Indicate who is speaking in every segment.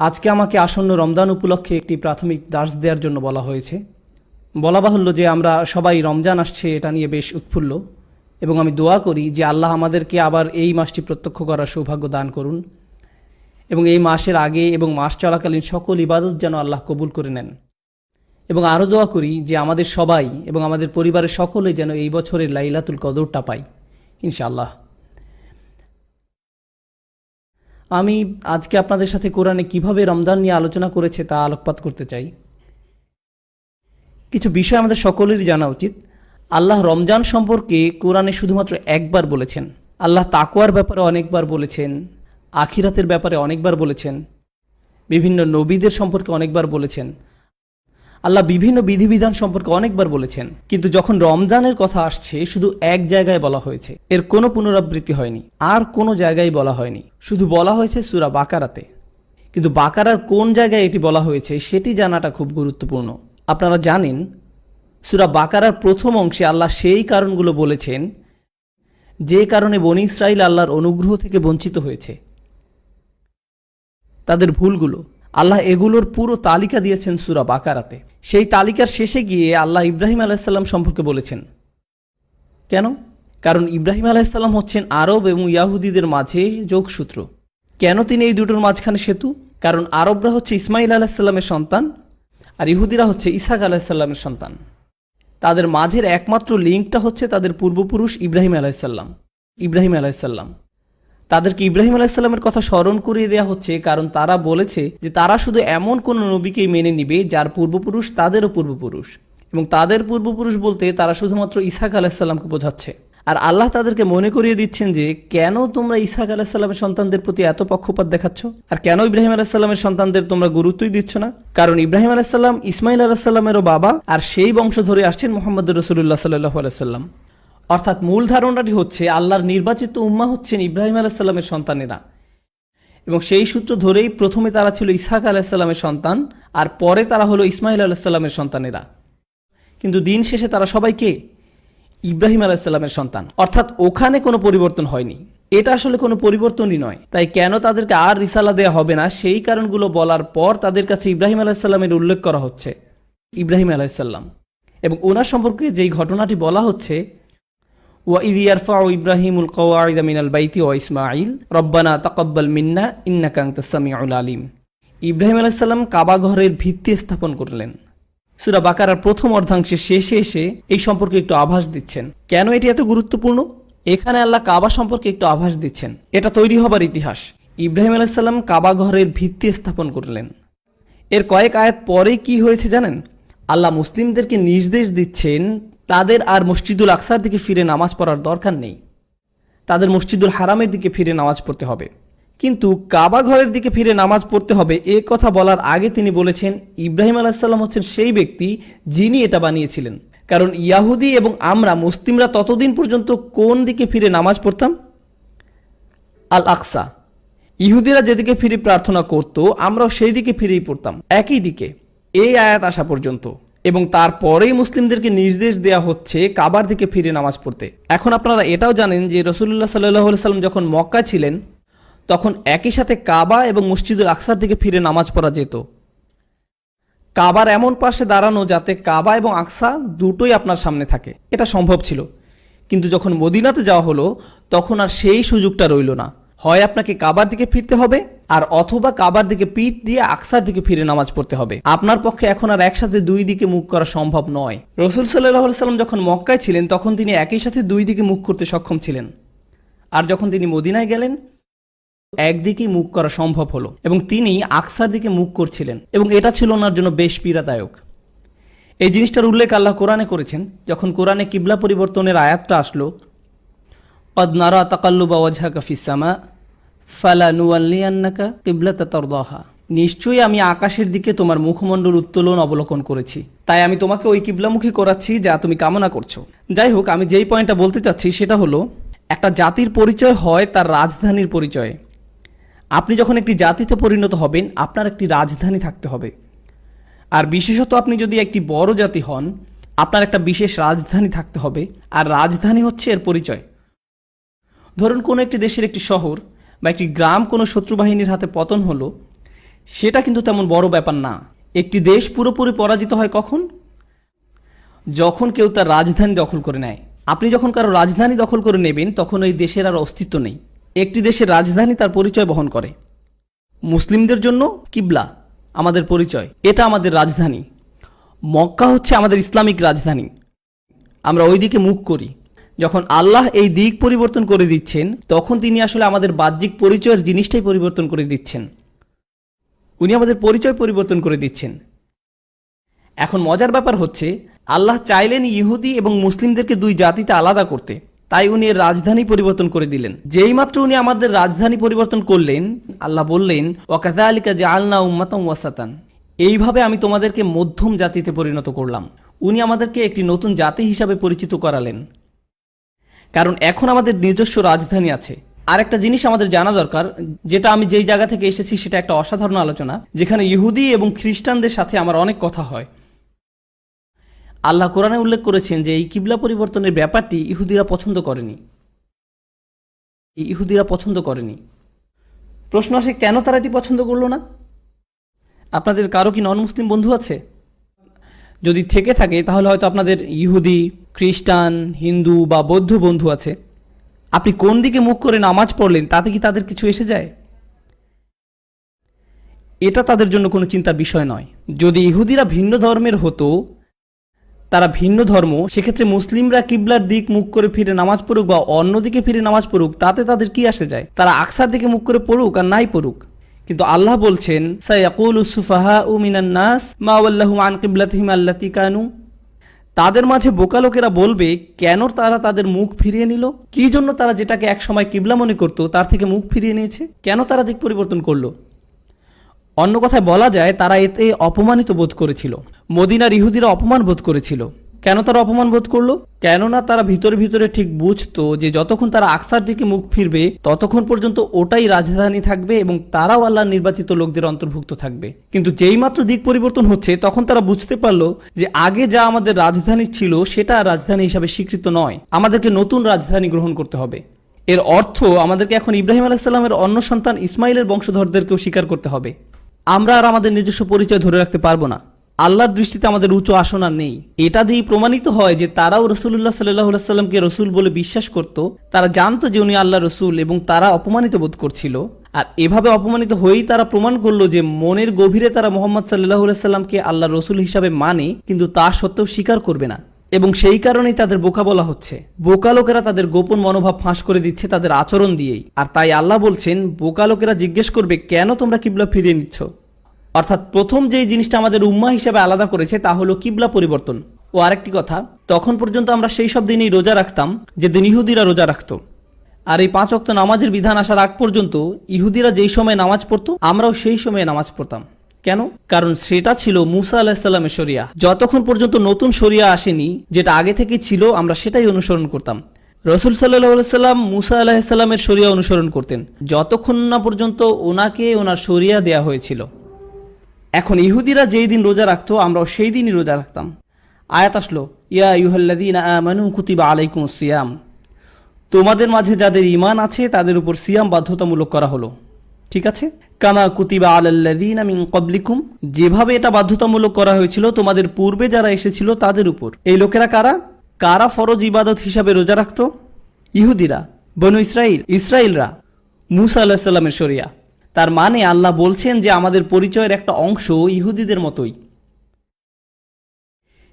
Speaker 1: আজকে আমাকে আসন্ন রমজান উপলক্ষে একটি প্রাথমিক দাস দেওয়ার জন্য বলা হয়েছে। বলা বাহুল্য যে আমরা সবাই রমজান আসছে, এটা নিয়ে বেশ উৎফুল্ল। এবং আমি দোয়া করি যে আল্লাহ আমাদেরকে আবার এই মাসটি প্রত্যক্ষ করার সৌভাগ্য দান করুন। এবং এই মাসের আগে এবং মাস চলাকালীন সকল ইবাদত যেন আল্লাহ কবুল করে নেন। এবং আরও দোয়া করি যে আমাদের সবাই এবং আমাদের পরিবারের সকলে যেন এই বছরের লাইলাতুল কদরটা পাই ইনশাআল্লাহ। আমি আজকে আপনাদের সাথে কোরআনে কীভাবে রমজান নিয়ে আলোচনা করেছে তা আলোকপাত করতে চাই। কিছু বিষয় আমাদের সকলেরই জানা উচিত। আল্লাহ রমজান সম্পর্কে কোরআনে শুধুমাত্র একবার বলেছেন। আল্লাহ তাকোয়ার ব্যাপারে অনেকবার বলেছেন। আখিরাতের ব্যাপারে অনেকবার বলেছেন। বিভিন্ন নবীদের সম্পর্কে অনেকবার বলেছেন। আল্লাহ বিভিন্ন বিধিবিধান সম্পর্কে অনেকবার বলেছেন। কিন্তু যখন রমজানের কথা আসছে, শুধু এক জায়গায় বলা হয়েছে। এর কোনো পুনরাবৃত্তি হয়নি। আর কোনো জায়গায় বলা হয়নি। শুধু বলা হয়েছে সুরা বাকারাতে। কিন্তু বাকারার কোন জায়গায় এটি বলা হয়েছে, সেটি জানাটা খুব গুরুত্বপূর্ণ। আপনারা জানেন, সুরা বাকারার প্রথম অংশে আল্লাহ সেই কারণগুলো বলেছেন, যে কারণে বনি ইসরাইল আল্লাহর অনুগ্রহ থেকে বঞ্চিত হয়েছে। তাদের ভুলগুলো। আল্লাহ এগুলোর পুরো তালিকা দিয়েছেন সুরা বাকারাতে। সেই তালিকার শেষে গিয়ে আল্লাহ ইব্রাহিম আলাইসাল্লাম সম্পর্কে বলেছেন। কেন? কারণ ইব্রাহিম আলাইসাল্লাম হচ্ছেন আরব এবং ইয়াহুদিদের মাঝে যোগসূত্র। কেন তিনি এই দুটোর মাঝখানে সেতু? কারণ আরবরা হচ্ছে ইসমাইল আলাহিসাল্লামের সন্তান আর ইহুদিরা হচ্ছে ইসাক আলাহিসাল্লামের সন্তান। তাদের মাঝের একমাত্র লিঙ্কটা হচ্ছে তাদের পূর্বপুরুষ ইব্রাহিম আলাইসাল্লাম ইব্রাহিম আলাইসাল্লাম তাদেরকে ইব্রাহিম আলাইসাল্লামের কথা স্মরণ করিয়ে দেওয়া হচ্ছে, কারণ তারা বলেছে যে তারা শুধু এমন কোন নবীকেই মেনে নিবে যার পূর্বপুরুষ তাদেরও পূর্বপুরুষ। এবং তাদের পূর্বপুরুষ বলতে তারা শুধুমাত্র ইসাক আলাহিসাল্লামকে বোঝাচ্ছে। আর আল্লাহ তাদেরকে মনে করিয়ে দিচ্ছেন যে, কেন তোমরা ইসাক আলাহিসাল্লামের সন্তানদের প্রতি এত পক্ষপাত দেখাচ্ছ? আর কেন ইব্রাহিম আলাহিসাল্লামের সন্তানদের তোমরা গুরুত্বই দিচ্ছ না? কারণ ইব্রাহিম আলাহিসাল্লাম ইসমাইল আলাহিসাল্লামেরও বাবা, আর সেই বংশ ধরে আসছেন মোহাম্মদ রসুল্লাহ সাল্লাহ আলাইসাল্লাম অর্থাৎ মূল ধারণাটি হচ্ছে আল্লাহর নির্বাচিত উম্মা হচ্ছেন ইব্রাহিম আলাহিসাল্লামের সন্তানেরা। এবং সেই সূত্র ধরেই প্রথমে তারা ছিল ইসহাক আলাহিসাল্লামের সন্তান, আর পরে তারা হলো ইসমাইল আলাহিসাল্লামের সন্তানেরা। কিন্তু দিন শেষে তারা সবাইকে ইব্রাহিম আলাহিসাল্লামের সন্তান। অর্থাৎ ওখানে কোনো পরিবর্তন হয়নি। এটা আসলে কোনো পরিবর্তনই নয়। তাই কেন তাদেরকে আর রিসালা দেওয়া হবে না? সেই কারণগুলো বলার পর তাদের কাছে ইব্রাহিম আলাহিসাল্লামের উল্লেখ করা হচ্ছে। ইব্রাহিম আলাহিসাল্লাম এবং ওনার সম্পর্কে যেই ঘটনাটি বলা হচ্ছে وإذ يرفع إبراهيم القواعد من البيت وإسماعيل ربنا تقبل منا إنك أنت السميع العليم ইব্রাহিম আলাইসাল্লাম কাবা ঘরের ভিত্তি স্থাপন করলেন সুরা বাকারার প্রথম অর্ধাংশে শেষে এসে এই সম্পর্কে একটু আভাস দিচ্ছেন কেন এটি এত গুরুত্বপূর্ণ এখানে আল্লাহ কাবা সম্পর্কে একটু আভাস দিচ্ছেন এটা তৈরি হবার ইতিহাস ইব্রাহিম আলাইসাল্লাম কাবা ঘরের ভিত্তি স্থাপন করলেন এর কয়েক আয়াত পরে কি হয়েছে জানেন আল্লাহ মুসলিমদেরকে নির্দেশ দিচ্ছেন তাদের আর মসজিদুল আকসার দিকে ফিরে নামাজ পড়ার দরকার নেই। তাদের মসজিদুল হারামের দিকে ফিরে নামাজ পড়তে হবে। কিন্তু কাবা ঘরের দিকে ফিরে নামাজ পড়তে হবে এ কথা বলার আগে তিনি বলেছেন, ইব্রাহিম আলাহিসাল্লাম হচ্ছেন সেই ব্যক্তি যিনি এটা বানিয়েছিলেন। কারণ ইয়াহুদি এবং আমরা মুসলিমরা ততদিন পর্যন্ত কোন দিকে ফিরে নামাজ পড়তাম? আল আকসা। ইহুদিরা যেদিকে ফিরে প্রার্থনা করত, আমরাও সেই দিকে ফিরেই পড়তাম। একই দিকে। এই আয়াত আসা পর্যন্ত। এবং তারপরেই মুসলিমদেরকে নির্দেশ দেওয়া হচ্ছে কাবার দিকে ফিরে নামাজ পড়তে। এখন আপনারা এটাও জানেন যে রসুল্লাহ সাল্লাহ সাল্লাম যখন মক্কা ছিলেন, তখন একই সাথে কাবা এবং মসজিদুল আকসার দিকে ফিরে নামাজ পড়া যেত। কাবার এমন পাশে দাঁড়ানো যাতে কাবা এবং আকসা দুটোই আপনার সামনে থাকে। এটা সম্ভব ছিল। কিন্তু যখন মদিনাতে যাওয়া হলো, তখন আর সেই সুযোগটা রইল না। হয় আপনাকে কাবার দিকে ফিরতে হবে, আর অথবা কাবার দিকে পিঠ দিয়ে আকসার দিকে ফিরে নামাজ পড়তে হবে। আপনার পক্ষে এখন আর একসাথে দুই দিকে মুখ করা সম্ভব নয়। রসুল সাল্লাহ সাল্লাম যখন মক্কায় ছিলেন, তখন তিনি একই সাথে দুই দিকে মুখ করতে সক্ষম ছিলেন। আর যখন তিনি মদিনায় গেলেন, একদিকেই মুখ করা সম্ভব হলো, এবং তিনি আকসার দিকে মুখ করছিলেন, এবং এটা ছিল ওনার জন্য বেশ পীড়াদায়ক। এই জিনিসটার উল্লেখ আল্লাহ কোরআনে করেছেন, যখন কোরআনে কিবলা পরিবর্তনের আয়াতটা আসলো قد نرى تقلب وجهك في السماء فلنولينك قبلة ترضاها নিশ্চয়ই আমি আকাশের দিকে তোমার মুখমণ্ডল উত্তোলন অবলোকন করেছি তাই আমি তোমাকে ওই কিবলামুখী করাচ্ছি যা তুমি কামনা করছো যাই হোক আমি যেই পয়েন্টটা বলতে চাচ্ছি সেটা হলো একটা জাতির পরিচয় হয় তার রাজধানীর পরিচয় আপনি যখন একটি জাতিতে পরিণত হবেন আপনার একটি রাজধানী থাকতে হবে আর বিশেষত আপনি যদি একটি বড় জাতি হন আপনার একটা বিশেষ রাজধানী থাকতে হবে আর রাজধানী হচ্ছে এর পরিচয় ধরুন কোনো একটি দেশের একটি শহর বা একটি গ্রাম কোনো শত্রু বাহিনীর হাতে পতন হলো, সেটা কিন্তু তেমন বড় ব্যাপার না। একটি দেশ পুরোপুরি পরাজিত হয় কখন? যখন কেউ তার রাজধানী দখল করে নেয়। আপনি যখন কারও রাজধানী দখল করে নেবেন, তখন ওই দেশের আর অস্তিত্ব নেই। একটি দেশের রাজধানী তার পরিচয় বহন করে। মুসলিমদের জন্য কিবলা আমাদের পরিচয়। এটা আমাদের রাজধানী। মক্কা হচ্ছে আমাদের ইসলামিক রাজধানী। আমরা ওই দিকে মুখ করি। যখন আল্লাহ এই দিক পরিবর্তন করে দিচ্ছেন, তখন তিনি আসলে আমাদের বাহ্যিক পরিচয়ের জিনিসটাই পরিবর্তন করে দিচ্ছেন। উনি আমাদের পরিচয় পরিবর্তন করে দিচ্ছেন। এখন মজার ব্যাপার হচ্ছে, আল্লাহ চাইলেন ইহুদি এবং মুসলিমদেরকে দুই জাতিতে আলাদা করতে। তাই উনি এর রাজধানী পরিবর্তন করে দিলেন। যেই মাত্র উনি আমাদের রাজধানী পরিবর্তন করলেন, আল্লাহ বললেন ওয়াকাজা আলিকা যে আলনা উম্মাতম ওয়াসাতান। এইভাবে আমি তোমাদেরকে মধ্যম জাতিতে পরিণত করলাম। উনি আমাদেরকে একটি নতুন জাতি হিসাবে পরিচিত করালেন। কারণ এখন আমাদের নিজস্ব রাজধানী আছে। আর একটা জিনিস আমাদের জানা দরকার, যেটা আমি যেই জায়গা থেকে এসেছি সেটা একটা অসাধারণ আলোচনা, যেখানে ইহুদি এবং খ্রিস্টানদের সাথে আমার অনেক কথা হয়। আল্লাহ কোরআনে উল্লেখ করেছেন যে এই কিবলা পরিবর্তনের ব্যাপারটি ইহুদিরা পছন্দ করেনি। ইহুদিরা পছন্দ করেনি। প্রশ্ন আসে, কেন তারা এটি পছন্দ করল না? আপনাদের কারও কি নন মুসলিম বন্ধু আছে? যদি থেকে থাকে, তাহলে হয়তো আপনাদের ইহুদি খ্রিস্টান, হিন্দু বা বৌদ্ধ বন্ধু আছে। আপনি কোন দিকে মুখ করে নামাজ পড়লেন, তাতে কি তাদের কিছু এসে যায়? এটা তাদের জন্য কোনো চিন্তার বিষয় নয়। যদি ইহুদিরা ভিন্ন ধর্মের হতো, তারা ভিন্ন ধর্ম, সেক্ষেত্রে মুসলিমরা কিবলার দিক মুখ করে ফিরে নামাজ পড়ুক বা অন্যদিকে ফিরে নামাজ পড়ুক, তাতে তাদের কি আসে যায়? তারা আকসার দিকে মুখ করে পড়ুক আর নাই পড়ুক। কিন্তু আল্লাহ বলছেন সাইয়াকুল সুফাহা উ মিনান নাস, মা ওয়াল্লাহু আন কিবলাতিহিম আল্লাতি কানু। তাদের মাঝে বোকা লোকেরা বলবে, কেন তারা তাদের মুখ ফিরিয়ে নিল? কি জন্য তারা যেটাকে একসময় কিবলা মনে করত, তার থেকে মুখ ফিরিয়ে নিয়েছে? কেন তারা দিক পরিবর্তন করল? অন্য কথায় বলা যায়, তারা এতে অপমানিত বোধ করেছিল। মদিনার ইহুদিরা অপমান বোধ করেছিল। কেন তারা অপমান বোধ করল? কেননা তারা ভিতরে ভিতরে ঠিক বুঝতো যে যতক্ষণ তারা আকসার দিকে মুখ ফিরবে, ততক্ষণ পর্যন্ত ওটাই রাজধানী থাকবে এবং তারাও আল্লাহর নির্বাচিত লোকদের অন্তর্ভুক্ত থাকবে। কিন্তু যেই মাত্র দিক পরিবর্তন হচ্ছে, তখন তারা বুঝতে পারল যে আগে যা আমাদের রাজধানী ছিল, সেটা রাজধানী হিসাবে স্বীকৃত নয়। আমাদেরকে নতুন রাজধানী গ্রহণ করতে হবে। এর অর্থ আমাদেরকে এখন ইব্রাহিম আলাহিসাল্লামের অন্য সন্তান ইসমাইলের বংশধরদেরকেও স্বীকার করতে হবে। আমরা আর আমাদের নিজস্ব পরিচয় ধরে রাখতে পারব না। আল্লাহর দৃষ্টিতে আমাদের উঁচু আসন নেই। এটা দিয়েই প্রমাণিত হয় যে তারাও রসুল্লাহ সাল্লাহ সাল্লামকে রসুল বলে বিশ্বাস করত। তারা জানতো যে উনি আল্লাহ রসুল এবং তারা অপমানিত বোধ করছিল। আর এভাবে অপমানিত হয়েই তারা প্রমাণ করল যে মনের গভীরে তারা মোহাম্মদ সাল্লাহ সাল্লামকে আল্লাহ রসুল হিসাবে মানে কিন্তু তা সত্ত্বেও স্বীকার করবে না। এবং সেই কারণেই তাদের বোকা বলা হচ্ছে। বোকা লোকেরা তাদের গোপন মনোভাব ফাঁস করে দিচ্ছে তাদের আচরণ দিয়েই। আর তাই আল্লাহ বলছেন, বোকা লোকেরা জিজ্ঞেস করবে, কেন তোমরা কিবলা ফিরিয়ে নিচ্ছ? অর্থাৎ প্রথম যেই জিনিসটা আমাদের উম্মা হিসেবে আলাদা করেছে, তা হলো কিবলা পরিবর্তন। ও আরেকটি কথা, তখন পর্যন্ত আমরা সেই সব দিনই রোজা রাখতাম যে দিন ইহুদিরা রোজা রাখত। আর এই পাঁচ অক্ত নামাজের বিধান আসার আগ পর্যন্ত ইহুদিরা যেই সময় নামাজ পড়তো, আমরাও সেই সময়ে নামাজ পড়তাম। কেন? কারণ সেটা ছিল মুসা আলাহিসাল্লামের শরিয়া। যতক্ষণ পর্যন্ত নতুন শরিয়া আসেনি, যেটা আগে থেকে ছিল, আমরা সেটাই অনুসরণ করতাম। রসুল সাল্লাহ সাল্লাম মুসা আলাহিসাল্লামের শরিয়া অনুসরণ করতেন। যতক্ষণ না পর্যন্ত ওনাকে ওনার শরিয়া দেয়া হয়েছিল। এখন ইহুদিরা যেই দিন রোজা রাখতো, আমরাও সেই দিনই রোজা রাখতাম। আয়াত আসলো, ইয়া ইউহাল্লাদিন আমানু কুতিবা আলাইকুম সিয়াম। তোমাদের মাঝে যাদের ইমান আছে, তাদের উপর সিয়াম বাধ্যতামূলক করা হলো। ঠিক আছে? কামা কুতিবা আলাল্লাদিন মিন কবলিকুম যেভাবে এটা বাধ্যতামূলক করা হয়েছিল, তোমাদের পূর্বে যারা এসেছিল, তাদের উপর। এই লোকেরা কারা? কারা ফরজ ইবাদত হিসাবে রোজা রাখতো? ইহুদিরা, বনু ইসরাইল, ইসরাইলরা, মুসা আলাহিসাল্লামের শরিয়া। তার মানে আল্লাহ বলছেন যে আমাদের পরিচয়ের একটা অংশ ইহুদিদের মতোই।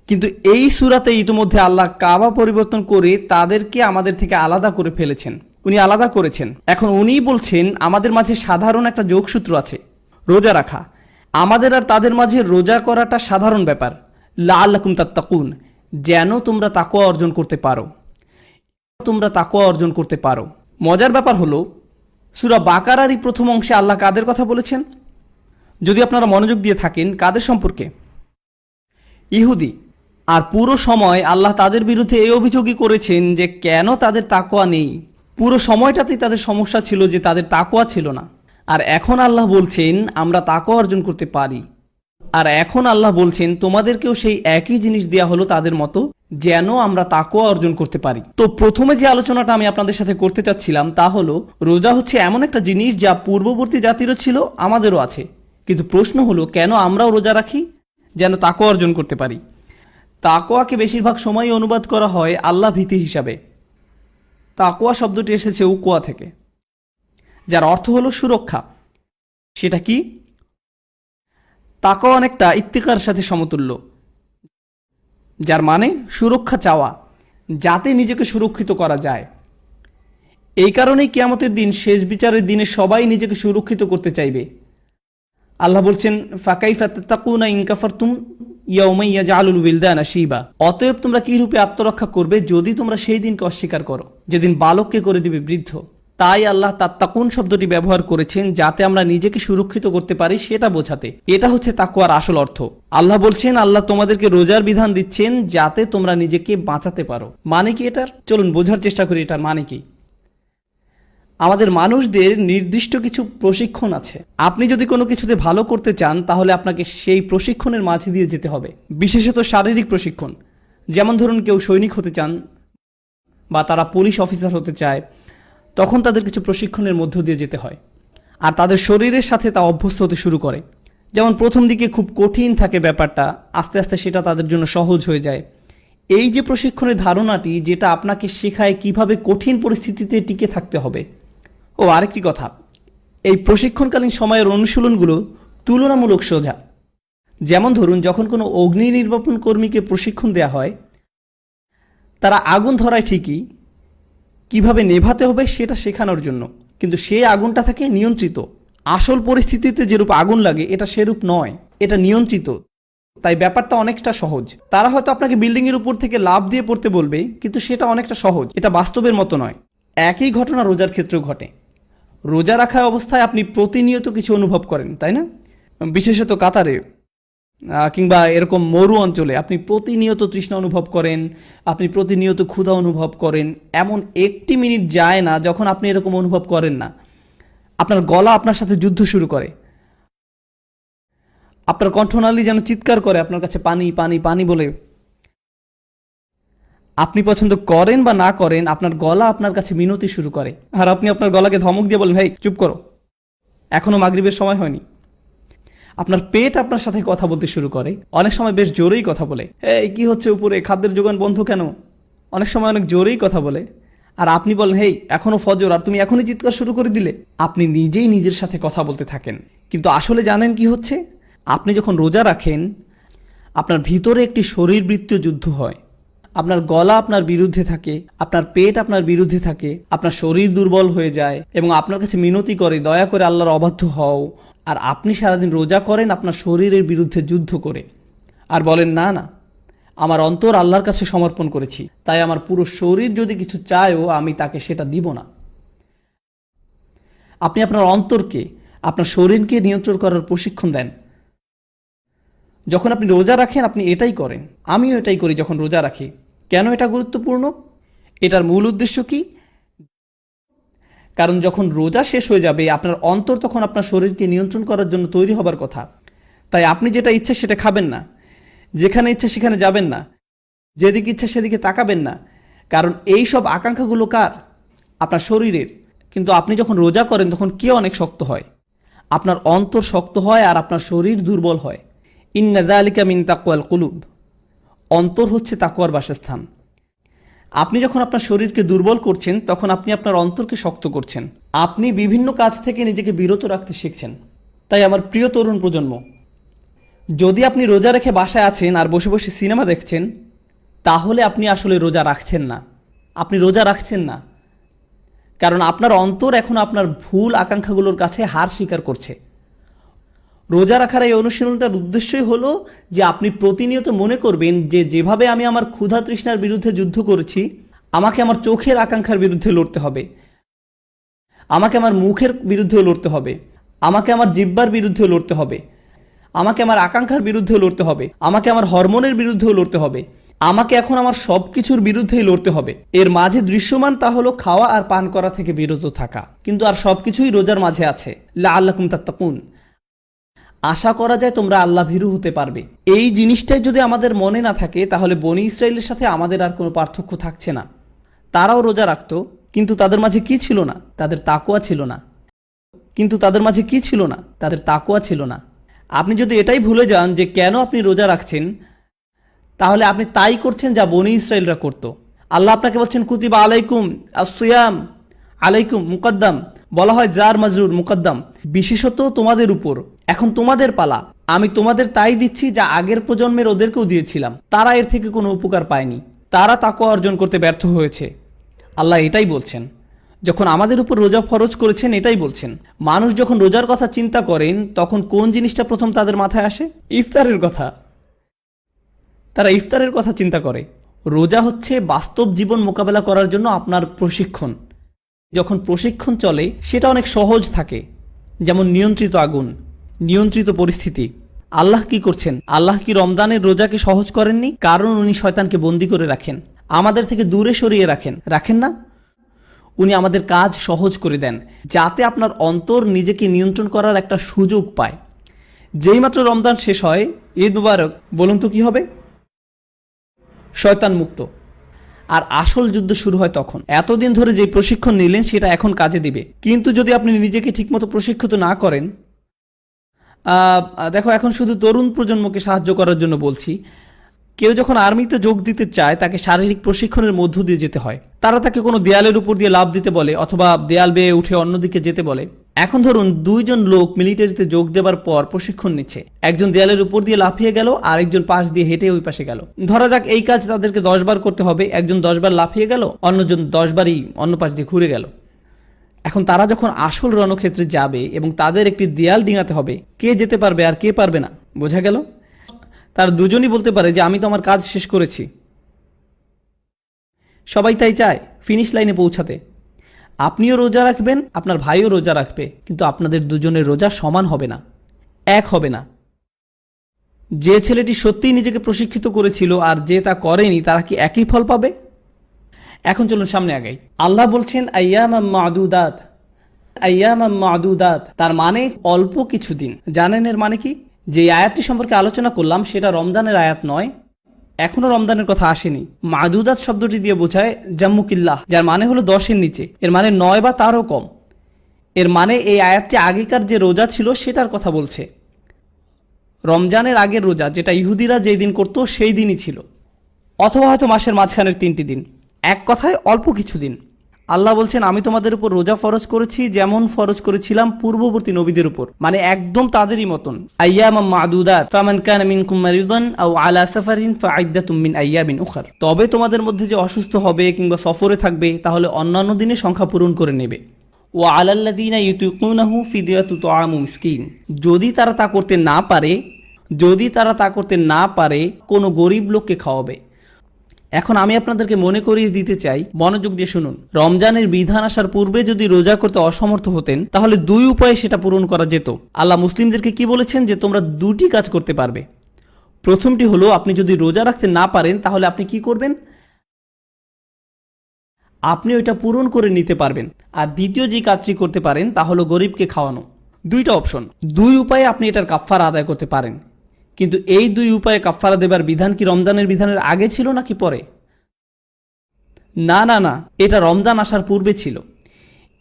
Speaker 1: কিন্তু এই সুরাতে ইতিমধ্যে আল্লাহ কাবা পরিবর্তন করে তাদেরকে আমাদের থেকে আলাদা করে ফেলেছেন। উনি আলাদা করেছেন। এখন উনিই বলছেন, আমাদের মাঝে সাধারণ একটা যোগসূত্র আছে, রোজা রাখা। আমাদের আর তাদের মাঝে রোজা করাটা সাধারণ ব্যাপার। লা আল্লাকুম তাত্তাকুন, যেন তোমরা তাকোয়া অর্জন করতে পারো। তোমরা তাকোয়া অর্জন করতে পারো। মজার ব্যাপার হলো সুরা বাকারারই প্রথম অংশে আল্লাহ কাদের কথা বলেছেন? যদি আপনারা মনোযোগ দিয়ে থাকেন, কাদের সম্পর্কে? ইহুদি। আর পুরো সময় আল্লাহ তাদের বিরুদ্ধে এই অভিযোগই করেছেন যে কেন তাদের তাকোয়া নেই। পুরো সময়টাতেই তাদের সমস্যা ছিল যে তাদের তাকোয়া ছিল না। আর এখন আল্লাহ বলছেন, আমরা তাকোয়া অর্জন করতে পারি। আর এখন আল্লাহ বলছেন, তোমাদেরকেও সেই একই জিনিস দেয়া হলো তাদের মতো, যেন আমরা তাকোয়া অর্জন করতে পারি। তো প্রথমে যে আলোচনাটা আমি আপনাদের সাথে করতে চাচ্ছিলাম, তা হলো, রোজা হচ্ছে এমন একটা জিনিস যা পূর্ববর্তী জাতিরও ছিল, আমাদেরও আছে। কিন্তু প্রশ্ন হলো, কেন আমরাও রোজা রাখি? যেন তাকোয়া অর্জন করতে পারি। তাকোয়াকে বেশিরভাগ সময়ই অনুবাদ করা হয় আল্লাহ ভীতি হিসাবে। তাকোয়া শব্দটি এসেছে উকোয়া থেকে, যার অর্থ হলো সুরক্ষা। সেটা কি? তাকওয়া অনেকটা ইত্তিকার সাথে সমতুল্য। যার মানে সুরক্ষা চাওয়া, যাতে নিজেকে সুরক্ষিত করা যায়। এই কারণেই কিয়ামতের দিন শেষ বিচারের দিনে সবাই নিজেকে সুরক্ষিত করতে চাইবে। আল্লাহ বলছেন ফাকাই ফাতাকুনা ইনকাফারতুম ইয়াউমাইয়া জালুল উইলদানা শিবা। অতএব তোমরা কি রূপে আত্মরক্ষা করবে যদি তোমরা সেই দিনকে অস্বীকার করো, যেদিন বালককে করে দিবে বৃদ্ধ। তাই আল্লাহ তার তাত্তাকুন শব্দটি ব্যবহার করেছেন যাতে আমরা নিজেকে সুরক্ষিত করতে পারি সেটা বোঝাতে। এটা হচ্ছে তাকুয়ার আসল অর্থ। আল্লাহ বলছেন, আল্লাহ তোমাদেরকে রোজার বিধান দিচ্ছেন যাতে তোমরা নিজেকে বাঁচাতে পারো। মানে কি এটার? চলুন বোঝার চেষ্টা করি এটার মানে কি। আমাদের মানুষদের নির্দিষ্ট কিছু প্রশিক্ষণ আছে। আপনি যদি কোনো কিছুতে ভালো করতে চান, তাহলে আপনাকে সেই প্রশিক্ষণের মাঝে দিয়ে যেতে হবে। বিশেষত শারীরিক প্রশিক্ষণ। যেমন ধরুন কেউ সৈনিক হতে চান বা তারা পুলিশ অফিসার হতে চায় তখন তাদের কিছু প্রশিক্ষণের মধ্য দিয়ে যেতে হয়। আর তাদের শরীরের সাথে তা অভ্যস্ত হতে শুরু করে। যেমন প্রথম দিকে খুব কঠিন থাকে ব্যাপারটা, আস্তে আস্তে সেটা তাদের জন্য সহজ হয়ে যায়। এই যে প্রশিক্ষণের ধারণাটি, যেটা আপনাকে শেখায় কীভাবে কঠিন পরিস্থিতিতে টিকে থাকতে হবে। ও, আরেকটি কথা। এই প্রশিক্ষণকালীন সময়ের অনুশীলনগুলো তুলনামূলক সোজা। যেমন ধরুন, যখন কোনো অগ্নি নির্বাপন কর্মীকে প্রশিক্ষণ দেওয়া হয়, তারা আগুন ধরায় ঠিকই কীভাবে নেভাতে হবে সেটা শেখানোর জন্য। কিন্তু সেই আগুনটা থাকে নিয়ন্ত্রিত। আসল পরিস্থিতিতে যেরূপ আগুন লাগে, এটা সেরূপ নয়। এটা নিয়ন্ত্রিত। তাই ব্যাপারটা অনেকটা সহজ। তারা হয়তো আপনাকে বিল্ডিং এর উপর থেকে লাভ দিয়ে পড়তে বলবে, কিন্তু সেটা অনেকটা সহজ। এটা বাস্তবের মতো নয়। একই ঘটনা রোজার ক্ষেত্রেও ঘটে। রোজা রাখা অবস্থায় আপনি প্রতিনিয়ত কিছু অনুভব করেন, তাই না? বিশেষত কাতারে। কিংবা এরকম মরু অঞ্চলে আপনি প্রতিনিয়ত তৃষ্ণা অনুভব করেন, আপনি প্রতিনিয়ত ক্ষুধা অনুভব করেন, এমন একটি মিনিট যায় না যখন আপনি এরকম অনুভব করেন না। আপনার গলা আপনার সাথে যুদ্ধ শুরু করে। আপনার কণ্ঠনালী যেন চিৎকার করে আপনার কাছে পানি পানি পানি বলে। আপনি পছন্দ করেন বা না করেন, আপনার গলা আপনার কাছে মিনতি শুরু করে। আর আপনি আপনার গলাকে ধমক দিয়ে বলেন ভাই চুপ করো। এখনও মাগরিবের সময় হয়নি। আপনার পেট আপনার সাথে কথা বলতে শুরু করে। অনেক সময় বেশ জোরেই কথা বলে। এই, কি হচ্ছে উপরে? খাদ্যের যোগান বন্ধ কেন? অনেক সময় অনেক জোরেই কথা বলে। আর আপনি বলেন, হেই, এখনও ফজর, আর তুমি এখনই চিৎকার শুরু করে দিলে? আপনি নিজেই নিজের সাথে কথা বলতে থাকেন। কিন্তু আসলে জানেন কি হচ্ছে? আপনি যখন রোজা রাখেন, আপনার ভিতরে একটি শরীরবৃত্তীয় যুদ্ধ হয়। আপনার গলা আপনার বিরুদ্ধে থাকে, আপনার পেট আপনার বিরুদ্ধে থাকে, আপনার শরীর দুর্বল হয়ে যায় এবং আপনার কাছে মিনতি করে, দয়া করে আল্লাহর অবাধ্য হও। আর আপনি সারাদিন রোজা করেন, আপনার শরীরের বিরুদ্ধে যুদ্ধ করে। আর বলেন, না না, আমার অন্তর আল্লাহর কাছে সমর্পণ করেছি। তাই আমার পুরো শরীর যদি কিছু চায়ও, আমি তাকে সেটা দিব না। আপনি আপনার অন্তরকে, আপনার শরীরকে নিয়ন্ত্রণ করার প্রশিক্ষণ দেন। যখন আপনি রোজা রাখেন, আপনি এটাই করেন। আমিও এটাই করি যখন রোজা রাখি। কেন এটা গুরুত্বপূর্ণ? এটার মূল উদ্দেশ্য কি? কারণ যখন রোজা শেষ হয়ে যাবে, আপনার অন্তর তখন আপনার শরীরকে নিয়ন্ত্রণ করার জন্য তৈরি হবার কথা। তাই আপনি যেটা ইচ্ছা সেটা খাবেন না। যেখানে ইচ্ছা সেখানে যাবেন না। যেদিকে ইচ্ছা সেদিকে তাকাবেন না। কারণ এই সব আকাঙ্ক্ষাগুলো কার? আপনার শরীরের। কিন্তু আপনি যখন রোজা করেন, তখন কে অনেক শক্ত হয়? আপনার অন্তর শক্ত হয় আর আপনার শরীর দুর্বল হয়। ইন্না দালিকা মিন কুলুব। অন্তর হচ্ছে তাকুয়ার বাসস্থান। আপনি যখন আপনার শরীরকে দুর্বল করছেন, তখন আপনি আপনার অন্তরকে শক্ত করছেন। আপনি বিভিন্ন কাজ থেকে নিজেকে বিরত রাখতে শিখছেন। তাই আমার প্রিয় তরুণ প্রজন্ম, যদি আপনি রোজা রেখে বাসায় আছেন আর বসে বসে সিনেমা দেখছেন, তাহলে আপনি আসলে রোজা রাখছেন না। আপনি রোজা রাখছেন না। কারণ আপনার অন্তর এখন আপনার ভুল আকাঙ্ক্ষাগুলোর কাছে হার স্বীকার করছে। রোজা রাখার এই অনুশীলনটার উদ্দেশ্যই হলো যে আপনি প্রতিনিয়ত মনে করবেন যে যেভাবে আমি আমার ক্ষুধা তৃষ্ণার বিরুদ্ধে যুদ্ধ করেছি, আমাকে আমার চোখের আকাঙ্ক্ষার বিরুদ্ধে লড়তে হবে। আমাকে আমার মুখের বিরুদ্ধেও লড়তে হবে। আমাকে আমার জিব্বার বিরুদ্ধেও লড়তে হবে। আমাকে আমার আকাঙ্ক্ষার বিরুদ্ধেও লড়তে হবে। আমাকে আমার হরমোনের বিরুদ্ধেও লড়তে হবে। আমাকে এখন আমার সব কিছুর বিরুদ্ধেই লড়তে হবে। এর মাঝে দৃশ্যমান তা হলো খাওয়া আর পান করা থেকে বিরত থাকা। কিন্তু আর সবকিছুই রোজার মাঝে আছে। লা আল্লাকুম তাত্তাকুন। আশা করা যায় তোমরা আল্লাহ ভীরু হতে পারবে। এই জিনিসটাই যদি আমাদের মনে না থাকে, তাহলে বনি ইসরায়েলের সাথে আমাদের আর কোনো পার্থক্য থাকছে না। তারাও রোজা রাখত, কিন্তু তাদের মাঝে কি ছিল না? তাদের তাকুয়া ছিল না। কিন্তু তাদের মাঝে কি ছিল না? তাদের তাকুয়া ছিল না। আপনি যদি এটাই ভুলে যান যে কেন আপনি রোজা রাখছেন, তাহলে আপনি তাই করছেন যা বনি ইসরায়েলরা করত। আল্লাহ আপনাকে বলছেন, কুতিবা আলাইকুম আসুয়াম আলাইকুম, মুকদ্দাম। বলা হয় জার মাজরুর মুকদ্দাম। বিশেষত তোমাদের উপর। এখন তোমাদের পালা। আমি তোমাদের তাই দিচ্ছি যা আগের প্রজন্মের ওদেরকেও দিয়েছিলাম। তারা এর থেকে কোনো উপকার পায়নি। তারা তাকে অর্জন করতে ব্যর্থ হয়েছে। আল্লাহ এটাই বলছেন। যখন আমাদের উপর রোজা ফরজ করেছেন, এটাই বলছেন। মানুষ যখন রোজার কথা চিন্তা করেন, তখন কোন জিনিসটা প্রথম তাদের মাথায় আসে? ইফতারের কথা। তারা ইফতারের কথা চিন্তা করে। রোজা হচ্ছে বাস্তব জীবন মোকাবেলা করার জন্য আপনার প্রশিক্ষণ। যখন প্রশিক্ষণ চলে, সেটা অনেক সহজ থাকে। যেমন নিয়ন্ত্রিত আগুন, নিয়ন্ত্রিত পরিস্থিতি। আল্লাহ কি করছেন? আল্লাহ কি রমদানের রোজাকে সহজ করেননি? কারণ উনি শয়তানকে বন্দি করে রাখেন। আমাদের থেকে দূরে সরিয়ে রাখেন। রাখেন না? উনি আমাদের কাজ সহজ করে দেন, যাতে আপনার অন্তর নিজেকে নিয়ন্ত্রণ করার একটা সুযোগ পায়। যেইমাত্র রমজান শেষ হয়, ঈদ মুবারক, বলুন তো কি হবে? শয়তান মুক্ত। আর আসল যুদ্ধ শুরু হয় তখন। এতদিন ধরে যে প্রশিক্ষণ নিলেন, সেটা এখন কাজে দিবে। কিন্তু যদি আপনি নিজেকে ঠিকমতো প্রশিক্ষিত না করেন দেখো, এখন শুধু তরুণ প্রজন্মকে সাহায্য করার জন্য বলছি। কেউ যখন আর্মিতে যোগ দিতে চায়, তাকে শারীরিক প্রশিক্ষণের মধ্য দিয়ে যেতে হয়। তারা তাকে কোনো দেয়ালের উপর দিয়ে লাভ দিতে বলে, অথবা দেয়াল বেয়ে উঠে অন্যদিকে যেতে বলে। এখন ধরুন দুইজন লোক মিলিটারিতে যোগ দেবার পর প্রশিক্ষণ নিচ্ছে। একজন দেয়ালের উপর দিয়ে লাফিয়ে গেল আর একজন পাশ দিয়ে হেঁটে ওই পাশে গেল। ধরা যাক এই কাজ তাদেরকে দশ বার করতে হবে, একজন দশ বার লাফিয়ে গেল, অন্যজন দশ বারই অন্য পাশ দিয়ে ঘুরে গেল। এখন তারা যখন আসল রণক্ষেত্রে যাবে এবং তাদের একটি দেয়াল ডিঙাতে হবে, কে যেতে পারবে আর কে পারবে না, বোঝা গেল? তার দুজনই বলতে পারে যে, আমি তো আমার কাজ শেষ করেছি। সবাই তাই চায়, ফিনিশ লাইনে পৌঁছাতে। আপনিও রোজা রাখবেন, আপনার ভাইও রোজা রাখবে, কিন্তু আপনাদের দুজনের রোজা সমান হবে না, এক হবে না। যে ছেলেটি সত্যিই নিজেকে প্রশিক্ষিত করেছিল আর যে তা করেনি, তারা কি একই ফল পাবে? এখন চলুন সামনে আগাই। আল্লাহ বলছেন মাদুদাত মাদুদাত। তার মানে অল্প কিছুদিন। জানেন এর মানে কি? যে আয়াতটি সম্পর্কে আলোচনা করলাম, সেটা রমজানের আয়াত নয় এখনও রমদানের কথা আসেনি। মাদুদাত শব্দটি দিয়ে বোঝায় জাম্মুকিল্লাহ, যার মানে হলো দশের নিচে। এর মানে নয় বা তারও কম। এর মানে এই আয়াতটি আগেকার যে রোজা ছিল সেটার কথা বলছে। রমজানের আগের রোজা, যেটা ইহুদিরা যেই দিন করতো সেই দিনই ছিল। অথবা হয়তো মাসের মাঝখানের তিনটি দিন। এক কথায় অল্প কিছু দিন। আল্লাহ বলছেন, আমি তোমাদের উপর রোজা ফরজ করেছি, যেমন ফরজ করেছিলাম পূর্ববর্তী নবীদের উপর। মানে একদম তাদেরই মতন। আইয়াম ফামান কানা মিন উখার। তবে তোমাদের মধ্যে যে অসুস্থ হবে কিংবা সফরে থাকবে, তাহলে অন্যান্য দিনে সংখ্যা পূরণ করে নেবে। ও আলাল্লাদিনা ইউতিকুনাহু মিসকিন। যদি তারা তা করতে না পারে, যদি তারা তা করতে না পারে, কোনো গরিব লোককে খাওয়াবে। এখন আমি আপনাদেরকে মনে করিয়ে দিতে চাই, মনোযোগ দিয়ে শুনুন। রমজানের বিধান আসার পূর্বে যদি রোজা করতে অসমর্থ হতেন, তাহলে দুই উপায়ে সেটা পূরণ করা যেত। আল্লাহ মুসলিমদেরকে কি বলেছেন যে তোমরা দুটি কাজ করতে পারবে? প্রথমটি হলো, আপনি যদি রোজা রাখতে না পারেন, তাহলে আপনি কি করবেন? আপনি ওইটা পূরণ করে নিতে পারবেন। আর দ্বিতীয় যে কাজটি করতে পারেন, তা হলো গরিবকে খাওয়ানো। দুইটা অপশন। দুই উপায়ে আপনি এটার কাফফারা আদায় করতে পারেন। কিন্তু এই দুই উপায়ে কাফফারা দেবার বিধান কি রমজানের বিধানের আগে ছিল নাকি পরে? না না না, এটা রমজান আসার পূর্বে ছিল।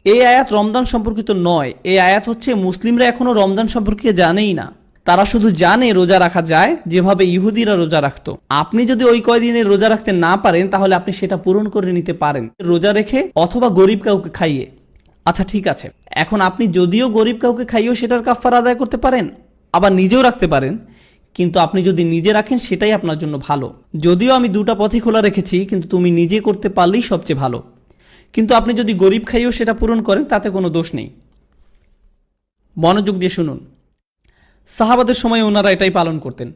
Speaker 1: এই আয়াত রমজান সম্পর্কিত নয়। এই আয়াত হচ্ছে মুসলিমরা এখনও রমজান সম্পর্কে জানেই না। তারা শুধু জানে রোজা রাখা যায়, যেভাবে ইহুদিরা রোজা রাখতো। আপনি যদি ওই কয়দিনে রোজা রাখতে না পারেন, তাহলে আপনি সেটা পূরণ করে নিতে পারেন। রোজা রেখে অথবা গরিব কাউকে খাইয়ে। আচ্ছা ঠিক আছে। এখন আপনি যদিও গরিব কাউকে খাইয়েও সেটার কাফার আদায় করতে পারেন, আবার নিজেও রাখতে পারেন কিন্তু আপনি যদি নিজে রাখেন, সেটাই আপনার জন্য ভালো। যদিও আমি দুটা পথই খোলা রেখেছি, কিন্তু তুমি নিজে করতে পারলেই সবচেয়ে ভালো। কিন্তু আপনি যদি গরিব খাইয়েও সেটা পূরণ করেন, তাতে কোনো দোষ নেই। মনোযোগ দিয়ে শুনুন। সাহাবাদের সময় ওনারা এটাই পালন করতেন।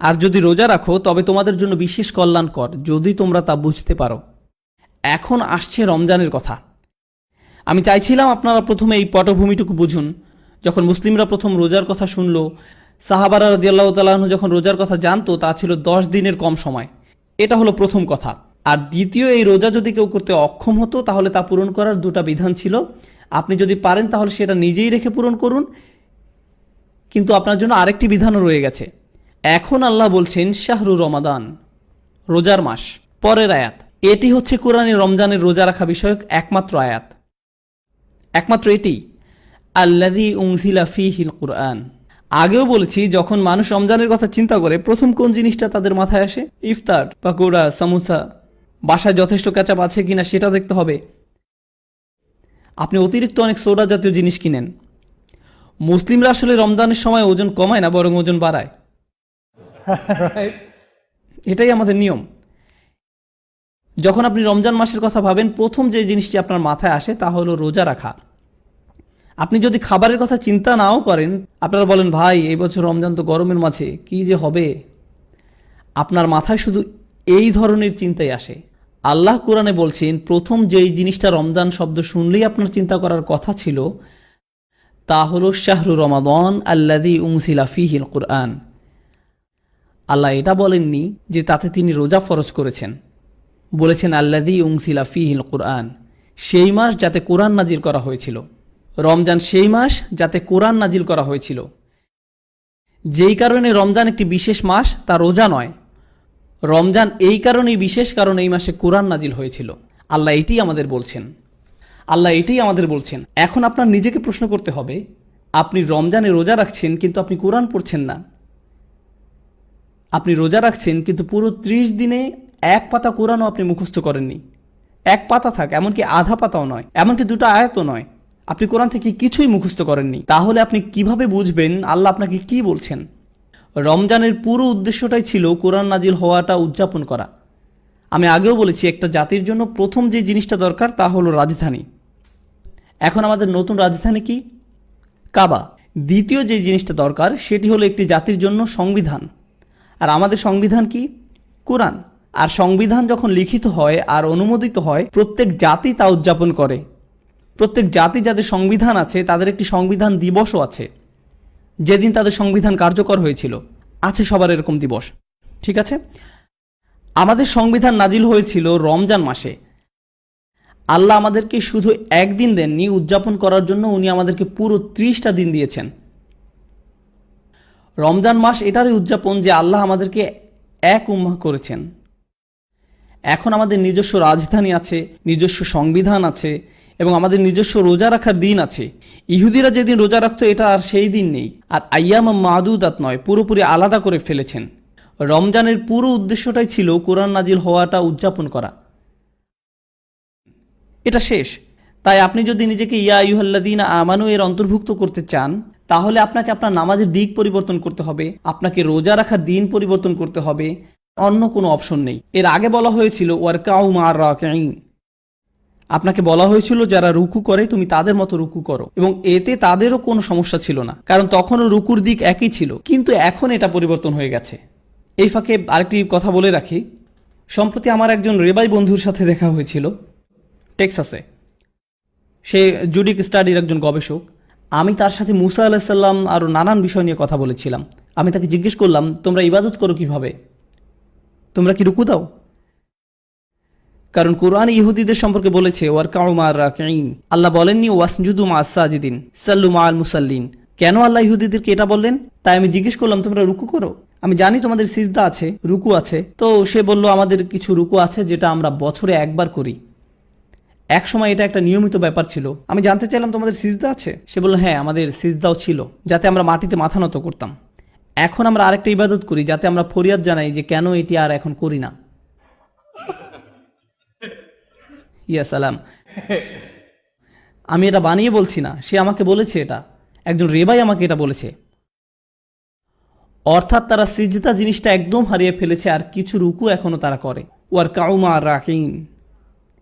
Speaker 1: আর যদি রোজা রাখো, তবে তোমাদের জন্য বিশেষ কল্যাণকর, যদি তোমরা তা বুঝতে পারো। এখন আসছে রমজানের কথা। আমি চাইছিলাম আপনারা প্রথমে এই পটভূমিটুকু বুঝুন, যখন মুসলিমরা প্রথম রোজার কথা শুনলো সাহাবারা রাদিয়াল্লাহ তালাহ যখন রোজার কথা জানতো, তা ছিল দশ দিনের কম সময়। এটা হলো প্রথম কথা। আর দ্বিতীয়, এই রোজা যদি কেউ করতে অক্ষম হতো, তাহলে তা পূরণ করার দুটা বিধান ছিল। আপনি যদি পারেন, তাহলে সেটা নিজেই রেখে পূরণ করুন। কিন্তু আপনার জন্য আরেকটি বিধানও রয়ে গেছে। এখন আল্লাহ বলছেন, শাহরু রমাদান, রোজার মাস, পরের আয়াত। এটি হচ্ছে কোরআনে রমজানের রোজা রাখা বিষয়ক একমাত্র আয়াত। একমাত্র এটি। আল্লাদি উংজিলা ফি হিল কোরআন। আগেও বলেছি যখন মানুষ রমজানের কথা চিন্তা করে প্রথম কোন জিনিসটা তাদের মাথায় আসে? ইফতার পাকোড়া সামোসা। বাসায় যথেষ্ট ক্যাচাপ আছে কিনা সেটা দেখতে হবে। আপনি অতিরিক্ত অনেক সোডা জাতীয় জিনিস কিনেন। মুসলিমরা আসলে রমজানের সময় ওজন কমায় না বরং ওজন বাড়ায়। এটাই আমাদের নিয়ম। যখন আপনি রমজান মাসের কথা ভাবেন প্রথম যে জিনিসটি আপনার মাথায় আসে তা হলো রোজা রাখা। আপনি যদি খাবারের কথা চিন্তা নাও করেন, আপনারা বলেন, ভাই, এই বছর রমজান তো গরমের মাঝে, কি যে হবে? আপনার মাথায় শুধু এই ধরনের চিন্তাই আসে। আল্লাহ কোরআনে বলছেন, প্রথম যেই জিনিসটা রমজান শব্দ শুনলেই আপনার চিন্তা করার কথা ছিল, তা হলো শাহরু রমাদন আল্লাদি উমসিলা ফিহিল কোরআন। আল্লাহ এটা বলেননি যে তাতে তিনি রোজা ফরজ করেছেন। বলেছেন আল্লাদি উংসিলা ফিহিল কোরআন। সেই মাস যাতে কোরআন নাজির করা হয়েছিল। রমজান সেই মাস যাতে কোরআন নাজিল করা হয়েছিল। যেই কারণে রমজান একটি বিশেষ মাস, তা রোজা নয়। রমজান এই কারণেই বিশেষ কারণ এই মাসে কোরআন নাজিল হয়েছিল। আল্লাহ এটি আমাদের বলছেন। আল্লাহ এটাই আমাদের বলছেন। এখন আপনার নিজেকে প্রশ্ন করতে হবে, আপনি রমজানে রোজা রাখছেন কিন্তু আপনি কোরআন পড়ছেন না। আপনি রোজা রাখছেন কিন্তু পুরো ত্রিশ দিনে এক পাতা কোরআনও আপনি মুখস্থ করেননি। এক পাতা থাক, এমনকি আধা পাতাও নয়, এমনকি দুটো আয়াতও নয়। আপনি কোরআন থেকে কিছুই মুখস্থ করেননি। তাহলে আপনি কীভাবে বুঝবেন আল্লাহ আপনাকে কি বলছেন? রমজানের পুরো উদ্দেশ্যটাই ছিল কোরআন নাজিল হওয়াটা উদযাপন করা। আমি আগেও বলেছি, একটা জাতির জন্য প্রথম যে জিনিসটা দরকার তা হলো রাজধানী। এখন আমাদের নতুন রাজধানী কি? কাবা। দ্বিতীয় যে জিনিসটা দরকার, সেটি হলো একটি জাতির জন্য সংবিধান। আর আমাদের সংবিধান কি? কোরআন। আর সংবিধান যখন লিখিত হয় আর অনুমোদিত হয়, প্রত্যেক জাতি তা উদযাপন করে। প্রত্যেক জাতি যাদের সংবিধান আছে, তাদের একটি সংবিধান দিবসও আছে। যেদিন তাদের সংবিধান কার্যকর হয়েছিল, আছে সবার এরকম দিবস। ঠিক আছে? আমাদের সংবিধান নাজিল হয়েছিল রমজান মাসে। আল্লাহ আমাদেরকে শুধু একদিন দেননি, উদযাপন করার জন্য উনি আমাদেরকে পুরো ত্রিশটা দিন দিয়েছেন। রমজান মাস এটারই উদযাপন যে আল্লাহ আমাদেরকে এক উম্মাহ করেছেন। এখন আমাদের নিজস্ব রাজধানী আছে, নিজস্ব সংবিধান আছে এবং আমাদের নিজস্ব রোজা রাখার দিন আছে। ইহুদিরা যেদিন রোজা রাখতো, এটা আর সেই দিন নেই। আর আয়াম মাদুদাত নয়, পুরোপুরি আলাদা করে ফেলেছেন। রমজানের পুরো উদ্দেশ্যটাই ছিল কোরআন নাজিল হওয়াটা উদযাপন করা। এটা শেষ। তাই আপনি যদি নিজেকে ইয়া ইউহাল্লাদিন আমানু এর অন্তর্ভুক্ত করতে চান, তাহলে আপনাকে আপনার নামাজের দিক পরিবর্তন করতে হবে, আপনাকে রোজা রাখার দিন পরিবর্তন করতে হবে, অন্য কোনো অপশন নেই। এর আগে বলা হয়েছিল, ওয়ার্কাউ মার রাকাইন আপনাকে বলা হয়েছিল যারা রুকু করে, তুমি তাদের মতো রুকু করো। এবং এতে তাদেরও কোনো সমস্যা ছিল না, কারণ তখনও রুকুর দিক একই ছিল। কিন্তু এখন এটা পরিবর্তন হয়ে গেছে। এই ফাঁকে আরেকটি কথা বলে রাখি। সম্প্রতি আমার একজন রেবাই বন্ধুর সাথে দেখা হয়েছিল টেক্সাসে। সে জুডিক স্টাডির একজন গবেষক। আমি তার সাথে মুসা আলাহিসাল্লাম আরও নানান বিষয় নিয়ে কথা বলেছিলাম। আমি তাকে জিজ্ঞেস করলাম, তোমরা ইবাদত করো কীভাবে? তোমরা কি রুকু দাও? কারণ কোরআন ইহুদিদের সম্পর্কে বলেছে, ওয়ারকাউ মা রাকিন আল্লাহ বলেননি, ওয়াসজুদু মা সাজিদিন, সাল্লু মা আল মুসাল্লিন। কেন আল্লাহ ইহুদিদেরকে এটা বললেন? তাই আমি জিজ্ঞেস করলাম, তোমরা রুকু করো? আমি জানি তোমাদের সিজদা আছে, রুকু আছে। তো সে বলল, আমাদের কিছু রুকু আছে যেটা আমরা বছরে একবার করি। এক সময় এটা একটা নিয়মিত ব্যাপার ছিল। আমি জানতে চাইলাম, তোমাদের সিজদা আছে? সে বলল হ্যাঁ আমাদের সিজদাও ছিল, যাতে আমরা মাটিতে মাথা নত করতাম। এখন আমরা আরেকটা ইবাদত করি, যাতে আমরা ফরিয়াদ জানাই যে কেন এটি আর এখন করি না। ইয়া সালাম। আমি এটা বানিয়ে বলছি না, সে আমাকে বলেছে এটা। একজন রেবাই আমাকে এটা বলেছে। অর্থাৎ তারা সিজদা জিনিসটা একদম হারিয়ে ফেলেছে, আর কিছু রুকু এখনও তারা করে। ওয়ার কাউমা রাকিন।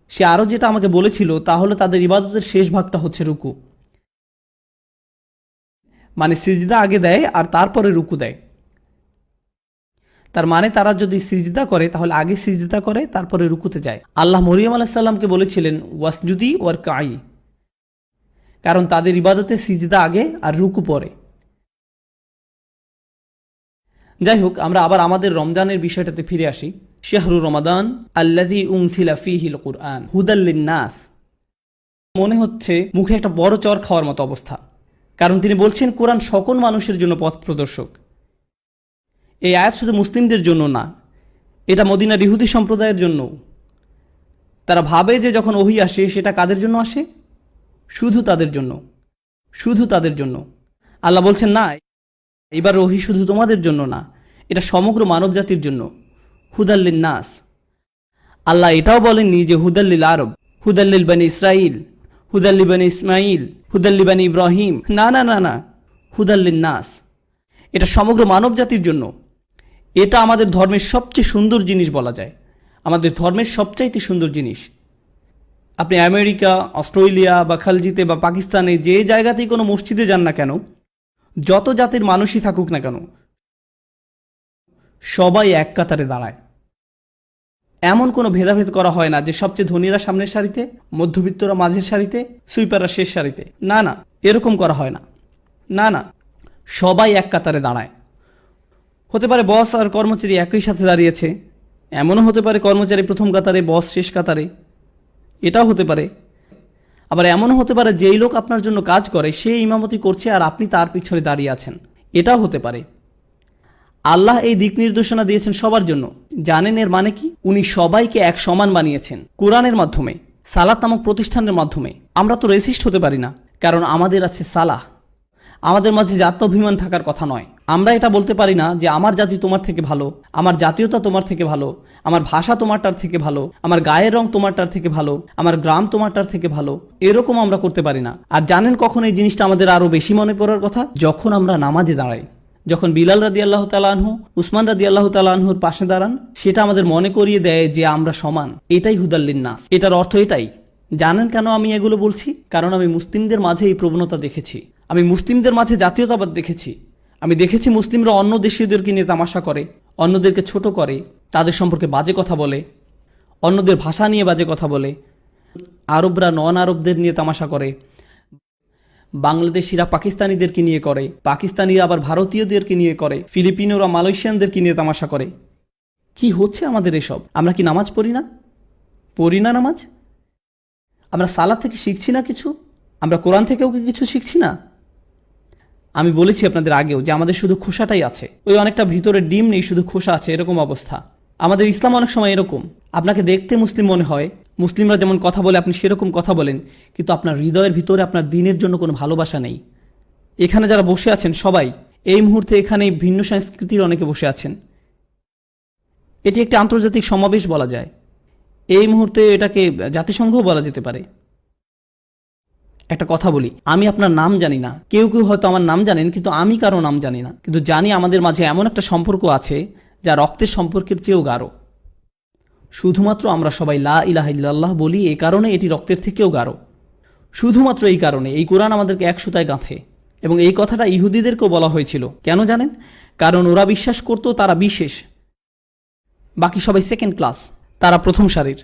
Speaker 1: সে আরও যেটা আমাকে বলেছিল, তাহলে তাদের ইবাদতের শেষ ভাগটা হচ্ছে রুকু। মানে সিজদা আগে দেয়, আর তারপরে রুকু দেয়। তার মানে তারা যদি সিজদা করে, তাহলে আগে সিজদা করে, তারপরে রুকুতে যায়। আল্লাহ মরিয়ম আলাহিসাল্লামকে বলেছিলেন, ওয়াসজুদি ওয়ার কাই কারণ তাদের ইবাদতে সিজদা আগে আর রুকু পরে। যাই হোক, আমরা আবার আমাদের রমজানের বিষয়টাতে ফিরে আসি। শাহরু রমাদান আল্লাদি উমসিলা ফিহিল কুরআন হুদাল্লিন নাস মনে হচ্ছে মুখে একটা বড় চর খাওয়ার মতো অবস্থা। কারণ তিনি বলছেন, কোরআন সকল মানুষের জন্য পথ প্রদর্শক। এই আয়াত শুধু মুসলিমদের জন্য না, এটা মদিনার ইহুদি সম্প্রদায়ের জন্য। তারা ভাবে যে যখন ওহি আসে, সেটা কাদের জন্য আসে? শুধু তাদের জন্য। শুধু তাদের জন্য। আল্লাহ বলছেন, না, এবার ওহি শুধু তোমাদের জন্য না, এটা সমগ্র মানব জাতির জন্য। হুদাল্লিন নাস আল্লাহ এটাও বলেননি যে হুদাল্লিল আরব হুদাল্লিল বানি ইসরাইল হুদাল্লি বানি ইসমাইল হুদাল্লি বানি ইব্রাহিম। না না না না হুদাল্লিন নাস এটা সমগ্র মানব জাতির জন্য। এটা আমাদের ধর্মের সবচেয়ে সুন্দর জিনিস বলা যায়। আমাদের ধর্মের সবচাইতে সুন্দর জিনিস। আপনি আমেরিকা, অস্ট্রেলিয়া বা খালজিতে বা পাকিস্তানে যে জায়গাতেই কোনো মসজিদে যান না কেন, যত জাতির মানুষই থাকুক না কেন, সবাই এক কাতারে দাঁড়ায়। এমন কোনো ভেদাভেদ করা হয় না যে সবচেয়ে ধনীরা সামনের সারিতে, মধ্যবিত্তরা মাঝের সারিতে, সুইপাররা শেষ সারিতে। না না, এরকম করা হয় না। না না, সবাই এক কাতারে দাঁড়ায়। হতে পারে বস আর কর্মচারী একই সাথে দাঁড়িয়েছে। এমনও হতে পারে কর্মচারী প্রথম কাতারে, বস শেষ কাতারে। এটাও হতে পারে। আবার এমনও হতে পারে যেই লোক আপনার জন্য কাজ করে, সে ইমামতি করছে আর আপনি তার পিছনে দাঁড়িয়ে আছেন। এটাও হতে পারে। আল্লাহ এই দিক নির্দেশনা দিয়েছেন সবার জন্য। জানেন এর মানে কি? উনি সবাইকে এক সমান বানিয়েছেন, কোরআনের মাধ্যমে, সালাত নামক প্রতিষ্ঠানের মাধ্যমে। আমরা তো রেসিস্ট হতে পারি না, কারণ আমাদের আছে সালাহ। আমাদের মাঝে জাত্যাভিমান থাকার কথা নয়। আমরা এটা বলতে পারি না যে আমার জাতি তোমার থেকে ভালো, আমার জাতীয়তা তোমার থেকে ভালো, আমার ভাষা তোমারটার থেকে ভালো, আমার গায়ের রং তোমারটার থেকে ভালো, আমার গ্রাম তোমারটার থেকে ভালো, এরকম আমরা করতে পারি না। আর জানেন কখন এই জিনিসটা আমাদের আরও বেশি মনে পড়ার কথা? যখন আমরা নামাজে দাঁড়াই, যখন বিলাল রাদি আল্লাহ তালাহু উসমান রাদি আল্লাহ তালাহুর পাশে দাঁড়ান, সেটা আমাদের মনে করিয়ে দেয় যে আমরা সমান। এটাই হুদাল্লিন নাস এটার অর্থ এটাই। জানেন কেন আমি এগুলো বলছি? কারণ আমি মুসলিমদের মাঝে এই প্রবণতা দেখেছি। আমি মুসলিমদের মাঝে জাতীয়তাবাদ দেখেছি। আমি দেখেছি মুসলিমরা অন্য দেশীয়দেরকে নিয়ে তামাশা করে, অন্যদেরকে ছোট করে, তাদের সম্পর্কে বাজে কথা বলে, অন্যদের ভাষা নিয়ে বাজে কথা বলে। আরবরা নন আরবদের নিয়ে তামাশা করে, বাংলাদেশিরা পাকিস্তানিদেরকে নিয়ে করে, পাকিস্তানিরা আবার ভারতীয়দেরকে নিয়ে করে, ফিলিপিনোরা মালয়েশিয়ানদেরকে নিয়ে তামাশা করে। কি হচ্ছে আমাদের এসব? আমরা কি নামাজ পড়ি না? পড়ি না নামাজ? আমরা সালাদ থেকে শিখছি না কিছু? আমরা কোরআন থেকেও কি কিছু শিখছি না? আমি বলেছি আপনাদের আগেও যে আমাদের শুধু খোসাটাই আছে। ওই অনেকটা ভিতরে ডিম নেই, শুধু খোসা আছে, এরকম অবস্থা। আমাদের ইসলাম অনেক সময় এরকম। আপনাকে দেখতে মুসলিম মনে হয়, মুসলিমরা যেমন কথা বলে, আপনি সেরকম কথা বলেন, কিন্তু আপনার হৃদয়ের ভিতরে, আপনার দিনের জন্য কোনো ভালোবাসা নেই। এখানে যারা বসে আছেন সবাই, এই মুহূর্তে এখানে ভিন্ন সংস্কৃতির অনেকে বসে আছেন। এটি একটি আন্তর্জাতিক সমাবেশ বলা যায়। এই মুহূর্তে এটাকে জাতিসংঘও বলা যেতে পারে। একটা কথা বলি, আমি আপনার নাম জানি না। কেউ কেউ হয়তো আমার নাম জানেন, কিন্তু আমি কারও নাম জানি না। কিন্তু জানি আমাদের মাঝে এমন একটা সম্পর্ক আছে, যা রক্তের সম্পর্কের চেয়েও গাঢ়। শুধুমাত্র আমরা সবাই লা ইলাহা ইল্লাল্লাহ বলি এই কারণে এটি রক্তের থেকেও গাঢ়। শুধুমাত্র এই কারণে, এই কোরআন আমাদেরকে এক সুতায় গাঁথে। এবং এই কথাটা ইহুদিদেরকেও বলা হয়েছিল। কেন জানেন? কারণ ওরা বিশ্বাস করতো তারা বিশেষ। বাকি সবাই সেকেন্ড ক্লাস তারা প্রথম সারির।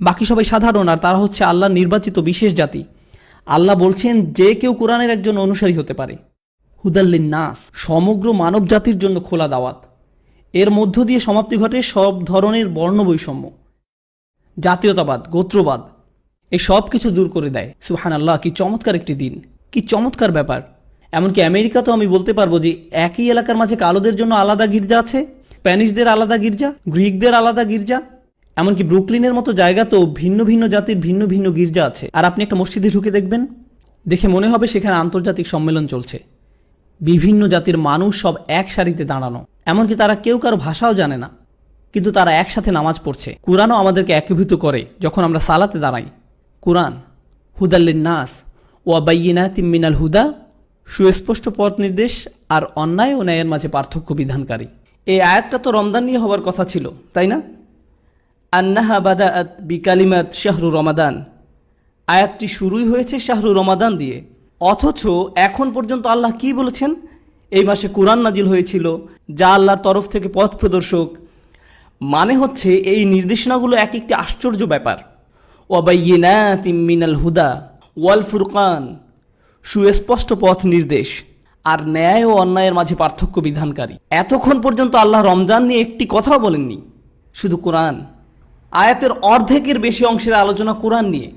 Speaker 1: বাকি সবাই সাধারণ আর তারা হচ্ছে আল্লাহ নির্বাচিত বিশেষ জাতি। আল্লাহ বলছেন যে কেউ কোরআনের একজন অনুসারী হতে পারে। হুদাল্লিন নাস সমগ্র মানব জাতির জন্য খোলা দাওয়াত। এর মধ্য দিয়ে সমাপ্তি ঘটে সব ধরনের বর্ণ বৈষম্য জাতীয়তাবাদ, গোত্রবাদ, এই সব কিছু দূর করে দেয়। সুহান আল্লাহ কি চমৎকার একটি দিন। কি চমৎকার ব্যাপার। এমনকি আমেরিকাতেও আমি বলতে পারব যে একই এলাকার মাঝে কালোদের জন্য আলাদা গির্জা আছে, স্প্যানিশদের আলাদা গির্জা, গ্রিকদের আলাদা গির্জা এমনকি ব্রুকলিনের মতো জায়গাতেও ভিন্ন ভিন্ন জাতির ভিন্ন ভিন্ন গির্জা আছে। আর আপনি একটা মসজিদে ঢুকে দেখবেন, দেখে মনে হবে সেখানে আন্তর্জাতিক সম্মেলন চলছে। বিভিন্ন জাতির মানুষ সব এক সারিতে দাঁড়ানো। এমনকি তারা কেউ কারও ভাষাও জানে না, কিন্তু তারা একসাথে নামাজ পড়ছে। কোরআনও আমাদেরকে একীভূত করে যখন আমরা সালাতে দাঁড়াই। কোরআন হুদাল্লিন নাস ওয়াবাইনা তিম্মিনাল হুদা, সুস্পষ্ট পথ নির্দেশ আর অন্যায় ও ন্যায়ের মাঝে পার্থক্য বিধানকারী। এই আয়াতটা তো রমদান নিয়ে হবার কথা ছিল, তাই না? আন্নাহা বাদাআত বিকালিমাত শাহরু রমাদান। আয়াতটি শুরুই হয়েছে শাহরু রমাদান দিয়ে। অথচ এখন পর্যন্ত আল্লাহ কি বলেছেন? এই মাসে কোরআন নাজিল হয়েছিল, যা আল্লাহর তরফ থেকে পথ প্রদর্শক। মানে হচ্ছে এই নির্দেশনাগুলো এক একটি আশ্চর্য ব্যাপার। ওয়াবাইয়িনাত মিনাল হুদা ওয়াল ফুরকান, সুস্পষ্ট পথ নির্দেশ আর ন্যায় ও অন্যায়ের মাঝে পার্থক্য বিধানকারী। এতক্ষণ পর্যন্ত আল্লাহ রমজান নিয়ে একটি কথাও বলেননি, শুধু কোরআন। আয়াতের অর্ধেকের বেশি অংশের আলোচনা কোরআন নিয়ে।